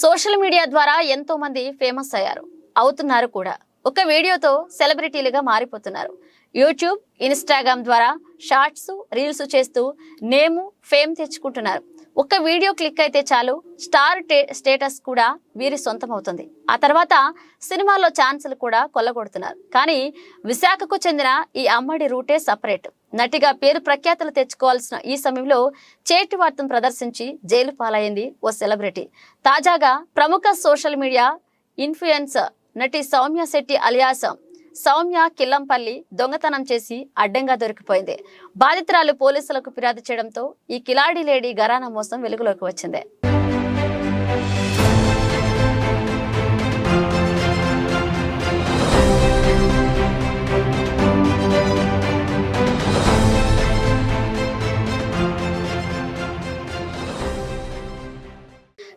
Social media ద్వారా ఎంతో మంది ఫేమస్ అయ్యారు. అవుతున్నారు కూడా. ఒక వీడియోతో సెలబ్రిటీలుగా మారిపోతున్నారు. యూట్యూబ్ ఇన్స్టాగ్రామ్ ద్వారా షార్ట్స్ రీల్స్ చేస్తూ నేము ఫేమ్ తెచ్చుకుంటున్నారు. ఒక్క వీడియో క్లిక్ అయితే చాలు స్టార్ స్టేటస్ కూడా వీరి సొంతం అవుతుంది ఆ తర్వాత సినిమాల్లో ఛాన్సులు కూడా కొల్లగొడుతున్నారు. కానీ విశాఖకు చెందిన ఈ అమ్మడి రూటే సపరేట్. నటిగా పేరు ప్రఖ్యాతలు తెచ్చుకోవాల్సిన ఈ సమయంలో చేతివార్తం ప్రదర్శించి జైలు పాలైంది ఓ సెలబ్రిటీ. తాజాగా ప్రముఖ సోషల్ మీడియా ఇన్ఫ్లుయెన్సర్ నటి సౌమ్య శెట్టి అలియాస్ సౌమ్య కిల్లంపల్లి దొంగతనం చేసి అడ్డంగా దొరికిపోయింది. బాధితురాలు పోలీసులకు ఫిర్యాదు చేయడంతో ఈ కిలాడి లేడీ గరానా మోసం వెలుగులోకి వచ్చింది.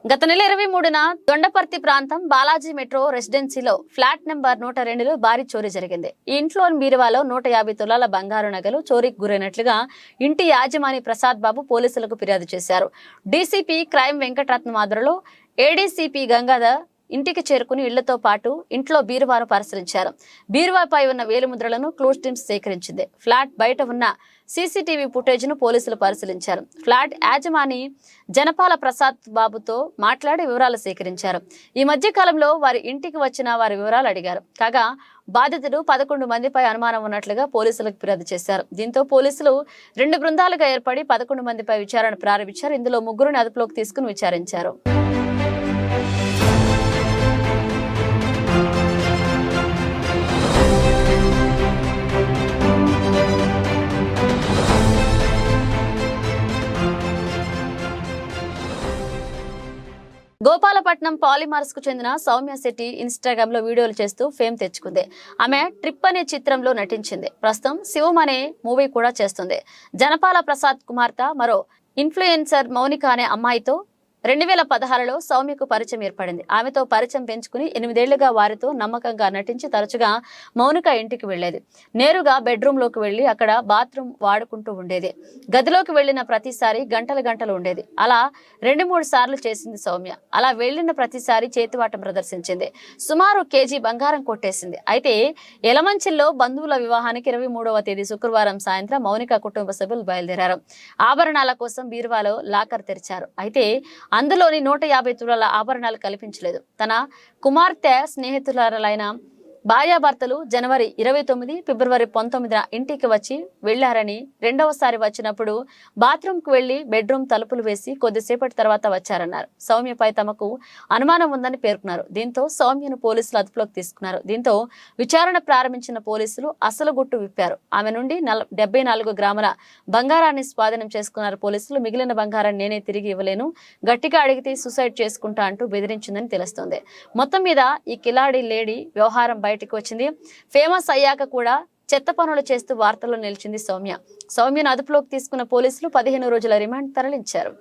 గత నెల ఇరవై మూడున దొండపర్తి ప్రాంతం బాలాజీ మెట్రో రెసిడెన్సీలో ఫ్లాట్ నెంబర్ నూట రెండులో భారీ చోరీ జరిగింది. ఈ ఇంట్లోని బీరువాలో నూట యాభై తులాల బంగారు నగలు చోరీకి గురైనట్లుగా ఇంటి యాజమాని ప్రసాద్ బాబు పోలీసులకు ఫిర్యాదు చేశారు. డీసీపీ క్రైమ్ వెంకటరత్నం ఆధ్వర్యంలో ఏడీసీపీ గంగాధర్ ఇంటికి చేరుకుని ఇళ్ళతో పాటు ఇంట్లో బీరువాను పరిశీలించారు. బీరువాపై ఉన్న వేలిముద్రలను క్లోజ్ టీమ్స్ సేకరించింది. ఫ్లాట్ బయట ఉన్న సీసీటీవీ ఫుటేజ్ను పోలీసులు పరిశీలించారు. ఫ్లాట్ యాజమాని జనపాల ప్రసాద్ బాబుతో మాట్లాడి వివరాలు సేకరించారు. ఈ మధ్య కాలంలో వారి ఇంటికి వచ్చిన వారి వివరాలు అడిగారు. కాగా బాధితుడు పదకొండు మందిపై అనుమానం ఉన్నట్లుగా పోలీసులకు ఫిర్యాదు చేశారు. దీంతో పోలీసులు రెండు బృందాలుగా ఏర్పడి పదకొండు మందిపై విచారణ ప్రారంభించారు. ఇందులో ముగ్గురుని అదుపులోకి తీసుకుని విచారించారు. గోపాలపట్నం పాలిమార్స్కు చెందిన సౌమ్య శెట్టి ఇన్స్టాగ్రామ్లో వీడియోలు చేస్తూ ఫేమ్ తెచ్చుకుంది. ఆమె ట్రిప్ అనే చిత్రంలో నటించింది. ప్రస్తుతం శివం అనే మూవీ కూడా చేస్తుంది. జనపాల ప్రసాద్ కుమార్తె మరో ఇన్ఫ్లుయెన్సర్ మౌనిక అనే అమ్మాయితో రెండు వేల పదహారులో సౌమ్యకు పరిచయం ఏర్పడింది. ఆమెతో పరిచయం పెంచుకుని ఎనిమిదేళ్ళుగా వారితో నమ్మకంగా నటించి తరచుగా మౌనిక ఇంటికి వెళ్ళేది నేరుగా బెడ్రూమ్లోకి వెళ్ళి అక్కడ బాత్రూమ్ వాడుకుంటూ ఉండేది. గదిలోకి వెళ్ళిన ప్రతిసారి గంటలు గంటలు ఉండేది. అలా రెండు మూడు సార్లు చేసింది సౌమ్య. అలా వెళ్ళిన ప్రతిసారి చేతివాటం ప్రదర్శించింది. సుమారు కేజీ బంగారం కొట్టేసింది. అయితే ఎలమంచిల్లో బంధువుల వివాహానికి ఇరవై మూడవ తేదీ శుక్రవారం సాయంత్రం మౌనిక కుటుంబ సభ్యులు బయలుదేరారు. ఆభరణాల కోసం బీరువాలో లాకర్ తెరిచారు. అయితే అందులోని నూట యాభై తులాల ఆభరణాలు కల్పించలేదు. తన కుమార్తె స్నేహితులైన భార్యాభర్తలు జనవరి ఇరవై తొమ్మిది ఫిబ్రవరి పంతొమ్మిదిన ఇంటికి వచ్చి వెళ్ళారని రెండవసారి వచ్చినప్పుడు బాత్రూంకు వెళ్ళి బెడ్రూమ్ తలుపులు వేసి కొద్దిసేపటి తర్వాత వచ్చారన్నారు. సౌమ్యపై తమకు అనుమానం ఉందని పేర్కొన్నారు. దీంతో సౌమ్యను పోలీసులు అదుపులోకి తీసుకున్నారు. దీంతో విచారణ ప్రారంభించిన పోలీసులు అసలు గుట్టు విప్పారు. ఆమె నుండి డెబ్బై నాలుగు గ్రాముల బంగారాన్ని స్వాధీనం చేసుకున్నారు పోలీసులు. మిగిలిన బంగారాన్ని నేనే తిరిగి ఇవ్వలేను. గట్టిగా అడిగితే సూసైడ్ చేసుకుంటా అంటూ బెదిరించిందని తెలుస్తోంది. మొత్తం మీద ఈ కిలాడి లేడీ వ్యవహారం బయటకు వచ్చింది ఫేమస్ అయ్యాక కూడా చెత్త పనులు చేస్తూ వార్తల్లో నిలిచింది సౌమ్య. సౌమ్యను అదుపులోకి తీసుకున్న పోలీసులు పదిహేను రోజుల రిమాండ్ తరలించారు.